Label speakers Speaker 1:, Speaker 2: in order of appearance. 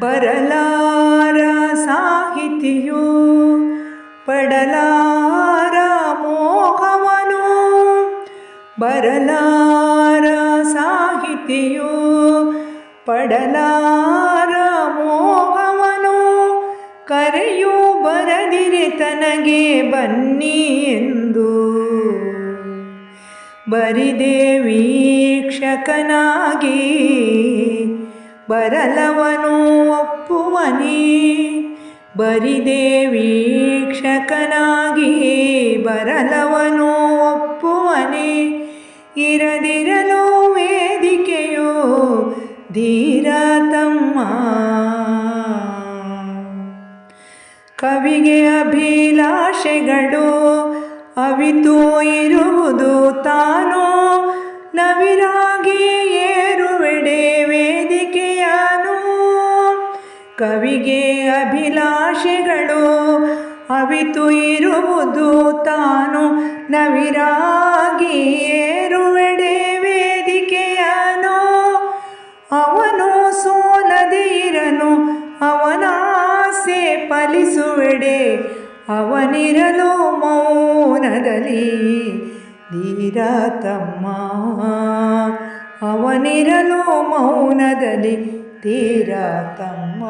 Speaker 1: ಬರಲಾರ ಸಾಹಿತಿಯು ಪಡಲಾರ ಮೋಹವನು ಬರಲಾರ ಸಾಹಿತಿಯು ಪಡಲಾರ ಮೋಹವನು ಕರೆಯು ಬರದಿರೆ ತನಗೆ ಬನ್ನಿ ಎಂದು ಬರಿದೆ ವೀಕ್ಷಕನಾಗಿ ಬರಲವನು ಒಪ್ಪುವನಿ. ಬರಿದೆ ವೀಕ್ಷಕನಾಗಿ ಬರಲವನು ಒಪ್ಪುವನಿ. ಇರದಿರಲು ವೇದಿಕೆಯೋ ಧೀರ ತಮ್ಮ. ಕವಿಗೆ ಅಭಿಲಾಷೆಗಳು ಅವಿತು ಇರುವುದು ತಾನು ನವಿರಾಗಿ ಕವಿಗೆ ಅಭಿಲಾಷೆಗಳು ಅವಿತು ಇರುವುದು ತಾನು ನವಿರಾಗಿ ಏರುವೆಡೆ ವೇದಿಕೆಯನು. ಅವನು ಸೋಲದೆ ಇರನು ಅವನಾಸೆ ಫಲಿಸುವೆಡೆ, ಅವನಿರಲು ಮೌನದಲ್ಲಿ ಧೀರ ತಮ್ಮ. ಅವನಿರಲು ಮೌನದಲ್ಲಿ ತೀರ ತಮ್ಮ